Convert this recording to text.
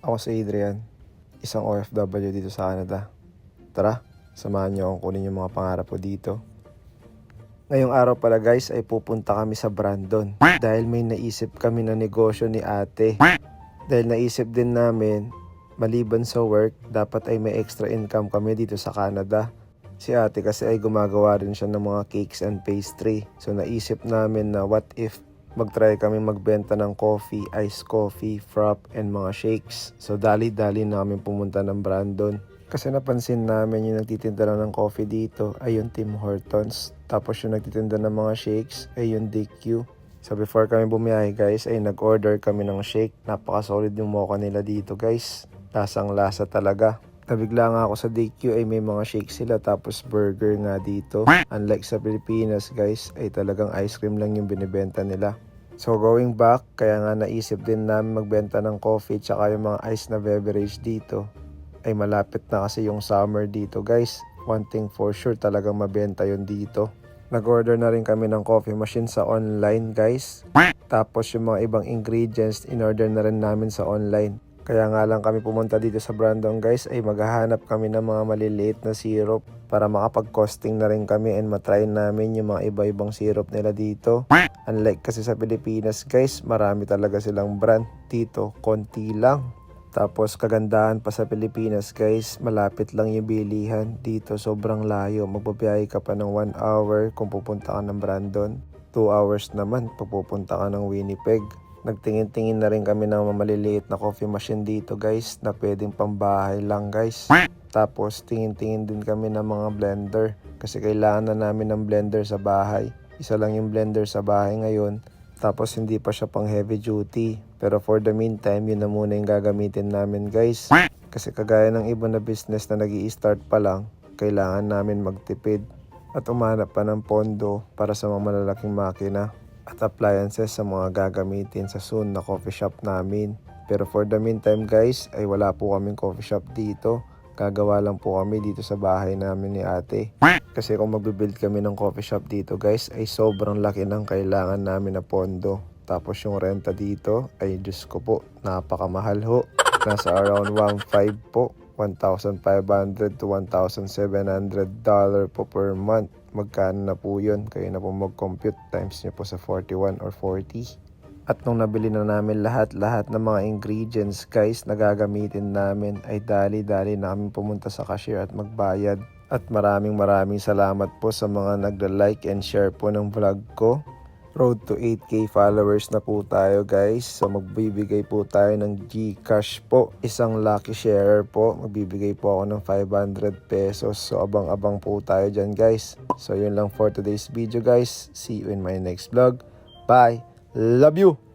Ako si Adrian, isang OFW dito sa Canada. Tara, samahan niyo akong kunin yung mga pangarap ko dito. Ngayong araw pala guys ay pupunta kami sa Brandon dahil may naisip kami na negosyo ni ate. Dahil naisip din namin, maliban sa work, dapat ay may extra income kami dito sa Canada. Si ate kasi ay gumagawa rin siya ng mga cakes and pastry. So naisip namin na what if mag-try kami magbenta ng coffee, iced coffee, frap, and mga shakes. So dali-dali namin pumunta ng Brandon. Kasi napansin namin yung nagtitinda lang ng coffee dito ay yung Tim Hortons. Tapos yung nagtitinda ng mga shakes ay yung DQ. So before kami bumiyahe guys ay nag-order kami ng shake. Napaka-solid yung mocha nila dito guys. Lasang lasa talaga. Nabigla nga ako sa DQ ay may mga shake sila tapos burger nga dito. Unlike sa Pilipinas guys ay talagang ice cream lang yung binibenta nila. So going back, kaya nga naisip din namin magbenta ng coffee tsaka yung mga ice na beverage dito ay malapit na kasi yung summer dito guys. One thing for sure talagang mabenta yun dito. Nag-order na rin kami ng coffee machine sa online guys. Tapos yung mga ibang ingredients in-order na rin namin sa online. Kaya nga lang kami pumunta dito sa Brandon guys ay maghahanap kami ng mga maliliit na syrup para makapag-costing na rin kami and matry namin yung mga iba-ibang syrup nila dito. Unlike kasi sa Pilipinas guys, marami talaga silang brand. Dito, konti lang. Tapos kagandahan pa sa Pilipinas guys, malapit lang yung bilihan. Dito sobrang layo, magbabiyahe ka pa ng 1 hour kung pupunta ka ng Brandon. 2 hours naman pag pupunta ka ng Winnipeg. Nagtingin-tingin na rin kami ng maliliit na coffee machine dito guys na pwedeng pambahay lang guys. Tapos tingin-tingin din kami ng mga blender kasi kailangan na namin ng blender sa bahay. Isa lang yung blender sa bahay ngayon tapos hindi pa siya pang heavy duty. Pero for the meantime, yun na muna yung gagamitin namin guys. Kasi kagaya ng iba na business na nag start pa lang, kailangan namin magtipid at umanap pa ng pondo para sa mga malalaking makina at appliances sa mga gagamitin sa soon na coffee shop namin. Pero for the meantime guys, ay wala po kaming coffee shop dito. Gagawa lang po kami dito sa bahay namin ni ate. Kasi kung magbibuild kami ng coffee shop dito guys, ay sobrang laki ng kailangan namin na pondo. Tapos yung renta dito, ay Diyos ko po, napakamahal ho. Nasa around 1.5 po. 1,500 to 1,700 dollar po per month. Magkano na po yun? Kayo na po mag-compute times nyo po sa 41 or 40. At nung nabili na namin lahat-lahat ng mga ingredients guys na gagamitin namin ay dali-dali na kami pumunta sa cashier at magbayad. At maraming maraming salamat po sa mga nagla-like and share po ng vlog ko. Road to 8k followers na po tayo guys. So magbibigay po tayo ng Gcash po. Isang lucky sharer po. Magbibigay po ako ng 500 pesos. So abang-abang po tayo dyan guys. So yun lang for today's video guys. See you in my next vlog. Bye! Love you!